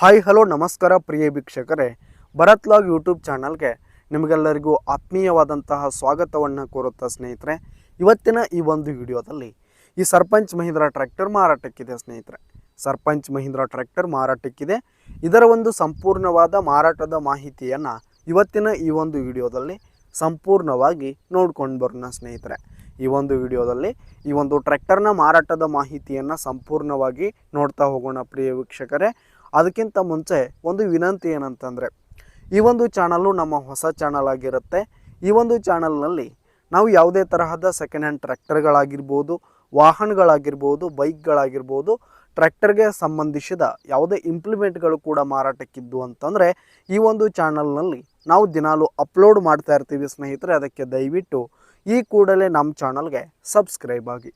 Hi hello ನಮಸ್ಕಾರ ಪ್ರಿಯ ವೀಕ್ಷಕರೇ. Bharat log YouTube ಚಾನಲ್ಗೆ ನಿಮಗೆಲ್ಲರಿಗೂ ಆತ್ಮೀಯವಾದಂತಹ ಸ್ವಾಗತವನ್ನು ಕೋರುತ್ತಾ ಸ್ನೇಹಿತರೆ. ಇವತ್ತಿನ ಈ ಒಂದು ವಿಡಿಯೋದಲ್ಲಿ ಈ ಸರ್ಪಂಚ್ ಮಹೀಂದ್ರ ಟ್ರ್ಯಾಕ್ಟರ್ ಮಾರಾಟಕ್ಕಿದೆ ಸ್ನೇಹಿತರೆ. ಸರ್ಪಂಚ್ ಮಹೀಂದ್ರ ಟ್ರ್ಯಾಕ್ಟರ್ ಮಾರಾಟಕ್ಕಿದೆ. ಇದರ ಒಂದು ಸಂಪೂರ್ಣವಾದ ಮಾರಾಟದ ಮಾಹಿತಿಯನ್ನು ಇವತ್ತಿನ ಈ ಒಂದು ವಿಡಿಯೋದಲ್ಲಿ ಸಂಪೂರ್ಣವಾಗಿ ನೋಡ್ಕೊಂಡು ಬರೋಣ ಸ್ನೇಹಿತರೆ. ಈ ಒಂದು ವಿಡಿಯೋದಲ್ಲಿ ಈ ಒಂದು ಟ್ರ್ಯಾಕ್ಟರ್ನ ಮಾರಾಟದ ಮಾಹಿತಿಯನ್ನು ಸಂಪೂರ್ಣವಾಗಿ ನೋಡ್ತಾ ಹೋಗೋಣ ಪ್ರಿಯ ವೀಕ್ಷಕರೇ. ಅದಕ್ಕಿಂತ ಮುಂಚೆ ಒಂದು ವಿನಂತಿ ಏನಂತಂದರೆ, ಈ ಒಂದು ಚಾನಲ್ಲು ನಮ್ಮ ಹೊಸ ಚಾನಲ್ ಆಗಿರುತ್ತೆ. ಈ ಒಂದು ಚಾನಲ್ನಲ್ಲಿ ನಾವು ಯಾವುದೇ ತರಹದ ಸೆಕೆಂಡ್ ಹ್ಯಾಂಡ್ ಟ್ರ್ಯಾಕ್ಟರ್ಗಳಾಗಿರ್ಬೋದು, ವಾಹನಗಳಾಗಿರ್ಬೋದು, ಬೈಕ್ಗಳಾಗಿರ್ಬೋದು, ಟ್ರ್ಯಾಕ್ಟರ್ಗೆ ಸಂಬಂಧಿಸಿದ ಯಾವುದೇ ಇಂಪ್ಲಿಮೆಂಟ್ಗಳು ಕೂಡ ಮಾರಾಟಕ್ಕಿದ್ದು ಅಂತಂದರೆ, ಈ ಒಂದು ಚಾನಲ್ನಲ್ಲಿ ನಾವು ದಿನಾಲು ಅಪ್ಲೋಡ್ ಮಾಡ್ತಾ ಇರ್ತೀವಿ ಸ್ನೇಹಿತರೆ, ಅದಕ್ಕೆ ದಯವಿಟ್ಟು ಈ ಕೂಡಲೇ ನಮ್ಮ ಚಾನಲ್ಗೆ ಸಬ್ಸ್ಕ್ರೈಬ್ ಆಗಿ.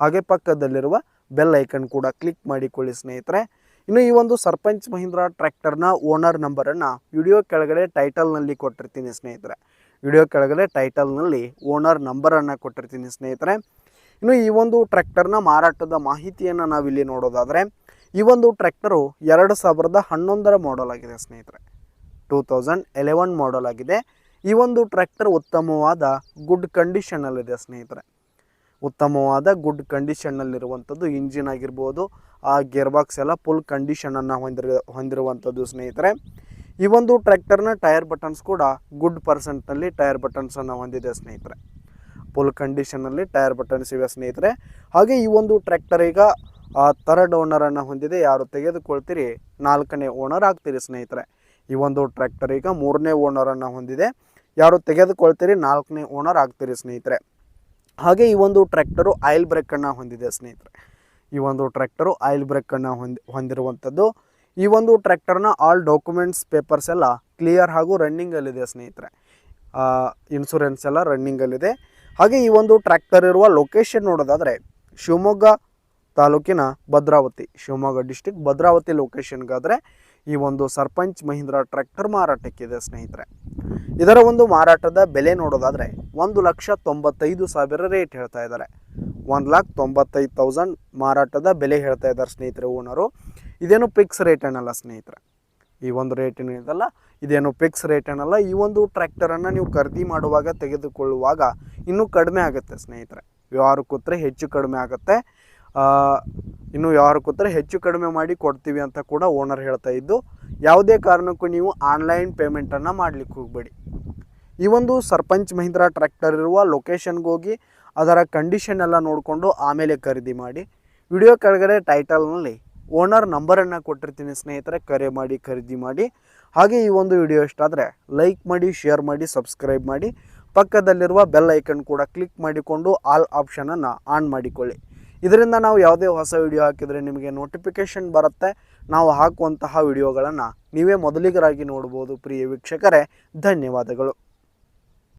ಹಾಗೆ ಪಕ್ಕದಲ್ಲಿರುವ ಬೆಲ್ ಐಕನ್ ಕೂಡ ಕ್ಲಿಕ್ ಮಾಡಿಕೊಳ್ಳಿ ಸ್ನೇಹಿತರೆ. ಇನ್ನು ಈ ಒಂದು ಸರ್ಪಂಚ್ ಮಹೀಂದ್ರ ಟ್ರ್ಯಾಕ್ಟರ್ನ ಓನರ್ ನಂಬರನ್ನು ವಿಡಿಯೋ ಕೆಳಗಡೆ ಟೈಟಲ್ನಲ್ಲಿ ಕೊಟ್ಟಿರ್ತೀನಿ ಸ್ನೇಹಿತರೆ. ವಿಡಿಯೋ ಕೆಳಗಡೆ ಟೈಟಲ್ನಲ್ಲಿ ಓನರ್ ನಂಬರನ್ನು ಕೊಟ್ಟಿರ್ತೀನಿ ಸ್ನೇಹಿತರೆ. ಇನ್ನು ಈ ಒಂದು ಟ್ರ್ಯಾಕ್ಟರ್ನ ಮಾರಾಟದ ಮಾಹಿತಿಯನ್ನು ನಾವಿಲ್ಲಿ ನೋಡೋದಾದರೆ, ಈ ಒಂದು ಟ್ರ್ಯಾಕ್ಟರು ಎರಡು ಸಾವಿರದ ಹನ್ನೊಂದರ ಮಾಡಲ್ ಆಗಿದೆ ಸ್ನೇಹಿತರೆ. ಟೂ ತೌಸಂಡ್ ಎಲೆವೆನ್ ಮಾಡಲ್ ಆಗಿದೆ. ಈ ಒಂದು ಟ್ರ್ಯಾಕ್ಟರ್ ಉತ್ತಮವಾದ ಗುಡ್ ಕಂಡೀಷನಲ್ಲಿದೆ ಸ್ನೇಹಿತರೆ. ಉತ್ತಮವಾದ ಗುಡ್ ಕಂಡೀಷನ್ನಲ್ಲಿರುವಂಥದ್ದು ಇಂಜಿನ್ ಆಗಿರ್ಬೋದು ಆ ಗೇರ್ ಬಾಕ್ಸ್ ಎಲ್ಲ ಫುಲ್ ಕಂಡೀಷನನ್ನು ಹೊಂದಿರ ಹೊಂದಿರುವಂಥದ್ದು ಸ್ನೇಹಿತರೆ. ಈ ಒಂದು ಟ್ರ್ಯಾಕ್ಟರ್ನ ಟೈರ್ ಬಟನ್ಸ್ ಕೂಡ ಗುಡ್ ಪರ್ಸೆಂಟ್ನಲ್ಲಿ ಟೈರ್ ಬಟನ್ಸನ್ನು ಹೊಂದಿದೆ ಸ್ನೇಹಿತರೆ. ಫುಲ್ ಕಂಡೀಷನಲ್ಲಿ ಟೈರ್ ಬಟನ್ಸ್ ಇವೆ ಸ್ನೇಹಿತರೆ. ಹಾಗೆ ಈ ಒಂದು ಟ್ರ್ಯಾಕ್ಟರ್ ಈಗ ಥರ್ಡ್ ಓನರನ್ನು ಹೊಂದಿದೆ. ಯಾರು ತೆಗೆದುಕೊಳ್ತೀರಿ? ನಾಲ್ಕನೇ ಓನರ್ ಆಗ್ತೀರಿ ಸ್ನೇಹಿತರೆ. ಈ ಒಂದು ಟ್ರ್ಯಾಕ್ಟರ್ ಈಗ ಮೂರನೇ ಓನರನ್ನು ಹೊಂದಿದೆ. ಯಾರು ತೆಗೆದುಕೊಳ್ತೀರಿ? ನಾಲ್ಕನೇ ಓನರ್ ಆಗ್ತೀರಿ ಸ್ನೇಹಿತರೆ. ಹಾಗೆ ಈ ಒಂದು ಟ್ರ್ಯಾಕ್ಟರು ಆಯಿಲ್ ಬ್ರೇಕನ್ನು ಹೊಂದಿದೆ ಸ್ನೇಹಿತರೆ. ಈ ಒಂದು ಟ್ರ್ಯಾಕ್ಟರು ಆಯಿಲ್ ಬ್ರೇಕನ್ನು ಹೊಂದಿ, ಹೊಂದಿರುವಂಥದ್ದು. ಈ ಒಂದು ಟ್ರ್ಯಾಕ್ಟರ್ನ ಆಲ್ ಡಾಕ್ಯುಮೆಂಟ್ಸ್ ಪೇಪರ್ಸ್ ಎಲ್ಲ ಕ್ಲಿಯರ್ ಹಾಗೂ ರನ್ನಿಂಗಲ್ಲಿದೆ ಸ್ನೇಹಿತರೆ. ಇನ್ಸೂರೆನ್ಸ್ ಎಲ್ಲ ರನ್ನಿಂಗಲ್ಲಿದೆ ಹಾಗೆ ಈ ಒಂದು ಟ್ರ್ಯಾಕ್ಟರ್ ಇರುವ ಲೊಕೇಶನ್ ನೋಡೋದಾದರೆ ಶಿವಮೊಗ್ಗ ತಾಲೂಕಿನ ಭದ್ರಾವತಿ, ಶಿವಮೊಗ್ಗ ಡಿಸ್ಟಿಕ್ ಭದ್ರಾವತಿ ಲೊಕೇಶನ್ಗಾದರೆ ಈ ಒಂದು ಸರ್ಪಂಚ್ ಮಹೀಂದ್ರ ಟ್ರ್ಯಾಕ್ಟರ್ ಮಾರಾಟಕ್ಕಿದೆ ಸ್ನೇಹಿತರೆ. ಇದರ ಒಂದು ಮಾರಾಟದ ಬೆಲೆ ನೋಡೋದಾದರೆ ಒಂದು ಲಕ್ಷ ತೊಂಬತ್ತೈದು ಸಾವಿರ ರೇಟ್ ಹೇಳ್ತಾ ಇದ್ದಾರೆ. ಒಂದು ಲಾಕ್ ತೊಂಬತ್ತೈದು ತೌಸಂಡ್ ಮಾರಾಟದ ಬೆಲೆ ಹೇಳ್ತಾ ಇದ್ದಾರೆ ಸ್ನೇಹಿತರೆ ಓನರು. ಇದೇನು ಫಿಕ್ಸ್ ರೇಟ್ ಏನಲ್ಲ ಸ್ನೇಹಿತರೆ? ಈ ಒಂದು ರೇಟ್ ಇದಲ್ಲ, ಇದೇನು ಫಿಕ್ಸ್ ರೇಟ್ ಏನಲ್ಲ, ಈ ಒಂದು ಟ್ರ್ಯಾಕ್ಟರನ್ನು ನೀವು ಖರೀದಿ ಮಾಡುವಾಗ ತೆಗೆದುಕೊಳ್ಳುವಾಗ ಇನ್ನೂ ಕಡಿಮೆ ಆಗುತ್ತೆ ಸ್ನೇಹಿತರೆ. ವ್ಯವಹಾರ ಕೂತ್ರೆ ಹೆಚ್ಚು ಕಡಿಮೆ ಆಗುತ್ತೆ. ಇನ್ನು ವ್ಯವಹಾರ ಕೂತ್ರೆ ಹೆಚ್ಚು ಕಡಿಮೆ ಮಾಡಿ ಕೊಡ್ತೀವಿ ಅಂತ ಕೂಡ ಓನರ್ ಹೇಳ್ತಾ ಇದ್ದು, ಯಾವುದೇ ಕಾರಣಕ್ಕೂ ನೀವು ಆನ್ಲೈನ್ ಪೇಮೆಂಟನ್ನು ಮಾಡಲಿಕ್ಕೆ ಹೋಗಬೇಡಿ. ಈ ಒಂದು ಸರ್ಪಂಚ್ ಮಹೀಂದ್ರ ಟ್ರ್ಯಾಕ್ಟರ್ ಇರುವ ಲೊಕೇಶನ್ಗೆ ಹೋಗಿ ಅದರ ಕಂಡೀಷನ್ ಎಲ್ಲ ನೋಡಿಕೊಂಡು ಆಮೇಲೆ ಖರೀದಿ ಮಾಡಿ. ವಿಡಿಯೋ ಕೆಳಗಡೆ ಟೈಟಲ್ನಲ್ಲಿ ಓನರ್ ನಂಬರನ್ನು ಕೊಟ್ಟಿರ್ತೀನಿ ಸ್ನೇಹಿತರೆ, ಕರೆ ಮಾಡಿ, ಖರೀದಿ ಮಾಡಿ. ಹಾಗೆ ಈ ಒಂದು ವಿಡಿಯೋ ಇಷ್ಟ ಆದರೆ ಲೈಕ್ ಮಾಡಿ ಶೇರ್ ಮಾಡಿ ಸಬ್ಸ್ಕ್ರೈಬ್ ಮಾಡಿ. ಪಕ್ಕದಲ್ಲಿರುವ ಬೆಲ್ ಐಕನ್ ಕೂಡ ಕ್ಲಿಕ್ ಮಾಡಿಕೊಂಡು ಆಲ್ ಆಪ್ಷನನ್ನು ಆನ್ ಮಾಡಿಕೊಳ್ಳಿ. ಇದರಿಂದ ನಾವು ಯಾವುದೇ ಹೊಸ ವಿಡಿಯೋ ಹಾಕಿದರೆ ನಿಮಗೆ ನೋಟಿಫಿಕೇಷನ್ ಬರುತ್ತೆ. ನಾವು ಹಾಕುವಂತಹ ವಿಡಿಯೋಗಳನ್ನು ನೀವೇ ಮೊದಲಿಗರಾಗಿ ನೋಡ್ಬೋದು, ಪ್ರಿಯ ವೀಕ್ಷಕರೇ. ಧನ್ಯವಾದಗಳು.